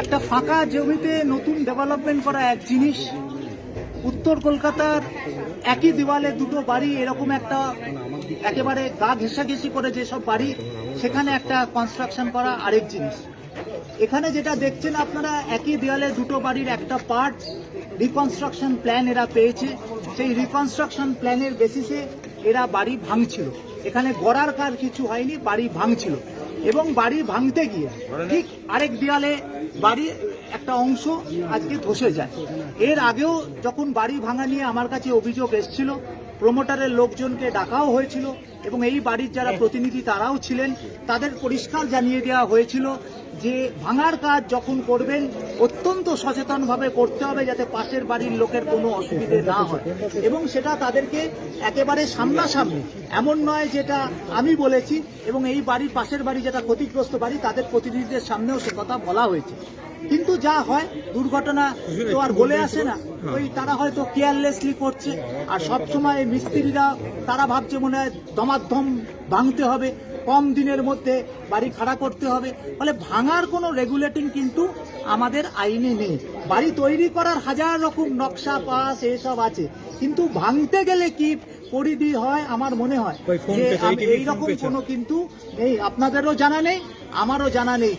একটা ফাঁকা জমিতে নতুন ডেভেলপমেন্ট করা এক জিনিস। উত্তর কলকাতার একই দেওয়ালে দুটো বাড়ি, এরকম একটা একেবারে গা ঘেঁষাঘেঁষি করে যেসব বাড়ি, সেখানে একটা কনস্ট্রাকশন করা আরেক জিনিস। এখানে যেটা দেখছেন আপনারা, একই দেওয়ালে দুটো বাড়ির একটা পার্ট রিকনস্ট্রাকশন প্ল্যান এরা পেয়েছে। সেই রিকনস্ট্রাকশন প্ল্যানের বেসিসে এরা বাড়ি ভাঙছিল। এখানে গড়ার কাজ কিছু হয়নি, বাড়ি ভাঙছিল। এবং বাড়ি ভাঙতে গিয়ে ঠিক আরেক দেওয়ালে বাড়ি একটা অংশ আজকে ধসে যায়। এর আগেও যখন বাড়ি ভাঙা নিয়ে আমার কাছে অভিযোগ এসছিল, প্রমোটারের লোকজনকে ডাকাও হয়েছিল এবং এই বাড়ির যারা প্রতিনিধি তারাও ছিলেন, তাদের পরিষ্কার জানিয়ে দেওয়া হয়েছিল যে ভাঙার কাজ যখন করবেন, অত্যন্ত সচেতনভাবে করতে হবে যাতে পাশের বাড়ির লোকের কোনো অসুবিধে না হয়। এবং সেটা তাদেরকে একেবারে সামনাসামনি, এমন নয় যেটা আমি বলেছি, এবং এই বাড়ির পাশের বাড়ি যেটা ক্ষতিগ্রস্ত বাড়ি, তাদের প্রতিনিধিদের সামনেও সে কথা বলা হয়েছে। কিন্তু যা হয়, দুর্ঘটনা তো আর বলে আসে না। ওই তারা হয়তো কেয়ারলেসলি করছে, আর সবসময় মিস্ত্রিরা, তারা ভাবছে মনে হয় দমাধ্যম ভাঙতে হবে। কম দিনের মধ্যে বাড়ি খাড়া করতে হবে। ফলে ভাঙার কোনো রেগুলেটিং কিন্তু আমাদের আইনে নেই। বাড়ি তৈরি করার হাজার রকম নকশা পাস এসব আছে। কিন্তু ভাঙতে গেলে কি পরিধি হয় আমার মনে হয়? যে এইরকম কোনো কিন্তু নেই। আপনাদেরও জানা নেই আমারও জানা নেই।